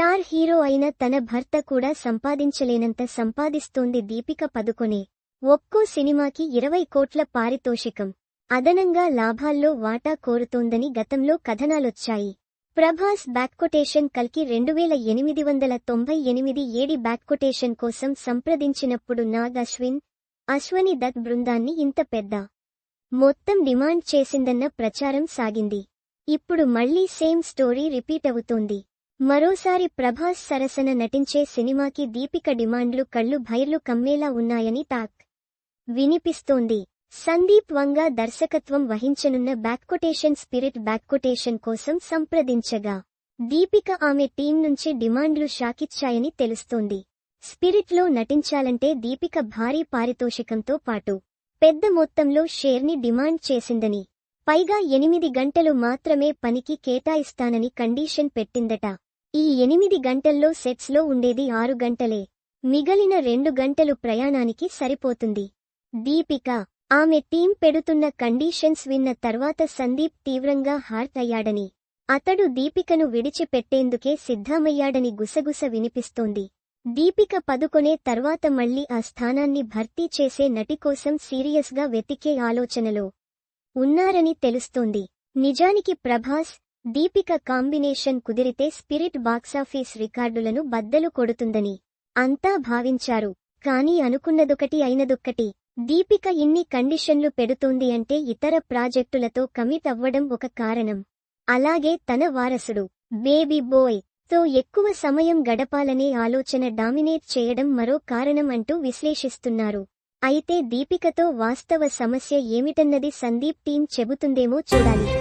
Star hero అయిన తన భర్త కూడా సంపాదించలేనంత సంపాదిస్తోంది దీపిక పదుకొనే. ఒక్కో సినిమాకి ఇరవై కోట్ల పారితోషికం. అదనంగా లాభాల్లో వాటా కోరుతోందని గతంలో కథనాలొచ్చాయి. ప్రభాస్ బ్యాక్కొటేషన్ కల్కి రెండు వేల ఎనిమిది వందల తొంభై ఎనిమిది ఏడి బ్యాక్కొటేషన్ కోసం సంప్రదించినప్పుడు నాగ్ అశ్విన్ అశ్వని దత్ బృందాన్ని ఇంత పెద్ద మొత్తం డిమాండ్ చేసిందన్న ప్రచారం సాగింది. ఇప్పుడు మళ్ళీ సేమ్ స్టోరీ రిపీట్ అవుతోంది. మరోసారి ప్రభాస్ సరసన నటించే సినిమాకి దీపిక డిమాండ్లు కళ్ళు భైర్లు కమ్మేలా ఉన్నాయని టాక్ వినిపిస్తోంది. సందీప్ వంగా దర్శకత్వం వహించనున్న బ్యాక్కొటేషన్ స్పిరిట్ బ్యాక్కొటేషన్ కోసం సంప్రదించగా దీపిక ఆమె టీం నుంచి డిమాండ్లు షాకిచ్చాయని తెలుస్తోంది. స్పిరిట్లో నటించాలంటే దీపిక భారీ పారితోషికంతో పాటు పెద్ద మొత్తంలో షేర్ని డిమాండ్ చేసిందని పైగా ఎనిమిది గంటలు మాత్రమే పనికి కేటాయిస్తానని కండీషన్ పెట్టిందట. ఈ ఎనిమిది గంటల్లో సెట్స్లో ఉండేది ఆరు గంటలే. మిగలిన రెండు గంటలు ప్రయాణానికి సరిపోతుంది. దీపిక ఆమె టీం పెడుతున్న కండీషన్స్ విన్న తర్వాత సందీప్ తీవ్రంగా హార్ట్ అయ్యాడని. అతడు దీపికను విడిచిపెట్టేందుకే సిద్ధమయ్యాడని గుసగుస వినిపిస్తోంది. దీపిక పదుకొనే తర్వాత మళ్ళీ ఆ స్థానాన్ని భర్తీ చేసే నటి కోసం సీరియస్గా వెతికే ఆలోచనలో ఉన్నారని తెలుస్తోంది. నిజానికి ప్రభాస్ దీపిక కాంబినేషన్ కుదిరితే స్పిరిట్ బాక్సాఫీస్ రికార్డులను బద్దలు కొడుతుందని అంతా భావించారు. కానీ అనుకున్నదొకటి అయినదొక్కటి. దీపిక ఇన్ని కండిషన్లు పెడుతోంది అంటే ఇతర ప్రాజెక్టులతో కమిట్ అవ్వడం ఒక కారణం. అలాగే తన వారసుడు బేబీ బోయ్తో ఎక్కువ సమయం గడపాలనే ఆలోచన డామినేట్ చేయడం మరో కారణం అంటూ విశ్లేషిస్తున్నారు. అయితే దీపికతో వాస్తవ సమస్య ఏమిటన్నది సందీప్ టీం చెబుతుందేమో చూడాలి.